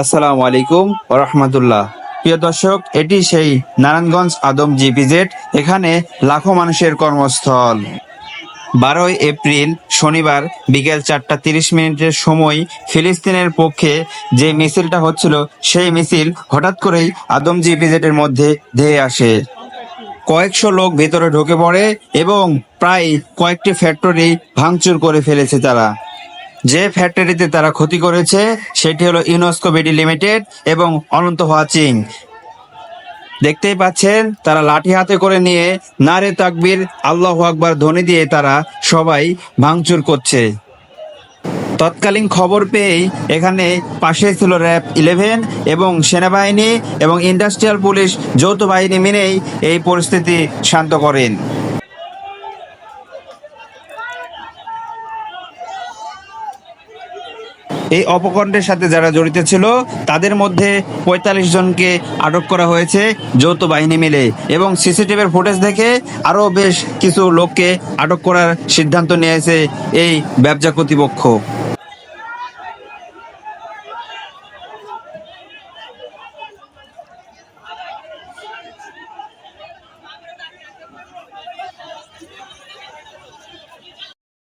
আসসালামু আলাইকুম রহমতুল্লাহ। প্রিয় দর্শক, এটি সেই নারায়ণগঞ্জ আদম জিপিজেড, এখানে লাখো মানুষের কর্মস্থল। বারোই এপ্রিল, শনিবার, বিকেল চারটা তিরিশ মিনিটের সময় ফিলিস্তিনের পক্ষে যে মিছিলটা হচ্ছিল, সেই মিছিল হঠাৎ করেই আদম জিপিজেডের মধ্যে ধেয়ে আসে। কয়েকশো লোক ভেতরে ঢুকে পড়ে এবং প্রায় কয়েকটি ফ্যাক্টরি ভাঙচুর করে ফেলেছে তারা। যে ফ্যাক্টরিতে তারা ক্ষতি করেছে, সেটি হলো ইউনেস্কো বিডি লিমিটেড এবং অনন্ত ওয়াচিং দেখতেই পাচ্ছেন, তারা লাঠি হাতে করে নিয়ে নারে তাকবির, আল্লাহ আকবার ধ্বনি দিয়ে তারা সবাই ভাঙচুর করছে। তৎকালীন খবর পেয়েই এখানে পাশে ছিল র্যাব ইলেভেন এবং সেনাবাহিনী এবং ইন্ডাস্ট্রিয়াল পুলিশ যৌথ বাহিনী মিলেই এই পরিস্থিতি শান্ত করেন। এই অপকণ্ডের সাথে যারা জড়িত ছিল, তাদের মধ্যে পঁয়তাল্লিশ জনকে আটক করা হয়েছে যৌথ বাহিনী মিলে। এবং সিসিটিভির ফুটেজ দেখে আরও বেশ কিছু লোককে আটক করার সিদ্ধান্ত নিয়েছে এই ব্যবসা কর্তৃপক্ষ।